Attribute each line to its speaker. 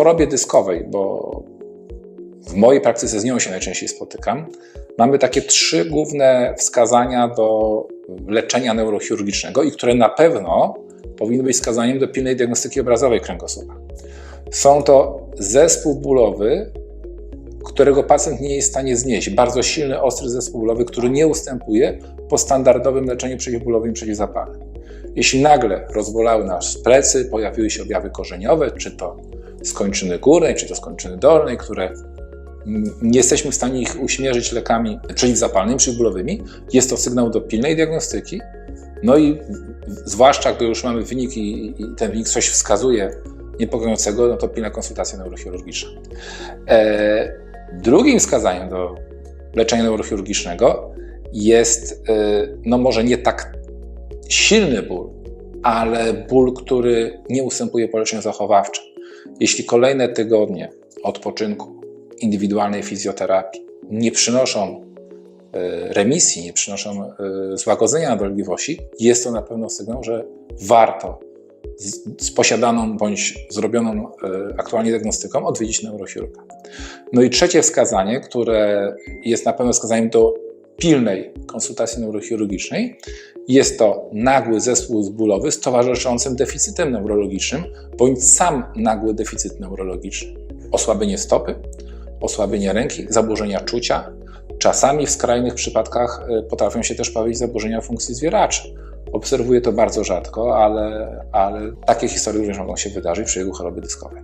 Speaker 1: chorobie dyskowej, bo w mojej praktyce z nią się najczęściej spotykam, mamy takie trzy główne wskazania do leczenia neurochirurgicznego i które na pewno powinny być wskazaniem do pilnej diagnostyki obrazowej kręgosłupa. Są to zespół bólowy, którego pacjent nie jest w stanie znieść. Bardzo silny, ostry zespół bólowy, który nie ustępuje po standardowym leczeniu przeciwbólowym i przeciwzapalnym. Jeśli nagle rozbolały nas plecy, pojawiły się objawy korzeniowe, czy to z kończyny górnej, czy z kończyny dolnej, które mm, nie jesteśmy w stanie ich uśmierzyć lekami przeciwzapalnymi, przeciwbólowymi, jest to sygnał do pilnej diagnostyki. No i zwłaszcza gdy już mamy wynik i, i ten wynik coś wskazuje niepokojącego, no to pilna konsultacja neurochirurgiczna. E, drugim wskazaniem do leczenia neurochirurgicznego jest, e, no może nie tak silny ból, ale ból, który nie ustępuje po leczeniu zachowawczym. Jeśli kolejne tygodnie odpoczynku, indywidualnej fizjoterapii nie przynoszą e, remisji, nie przynoszą e, złagodzenia dolegliwości, jest to na pewno sygnał, że warto z, posiadaną bądź zrobioną e, aktualnie diagnostyką odwiedzić neurochirurga. No i trzecie wskazanie, które jest na pewno wskazaniem do pilnej konsultacji neurochirurgicznej, jest to nagły zespół bólowy z towarzyszącym deficytem neurologicznym bądź sam nagły deficyt neurologiczny. Osłabienie stopy, osłabienie ręki, zaburzenia czucia. Czasami w skrajnych przypadkach e, potrafią się też pojawić zaburzenia funkcji zwieraczy. Obserwuję to bardzo rzadko, ale, ale takie historie również mogą się wydarzyć przy jego chorobie dyskowej.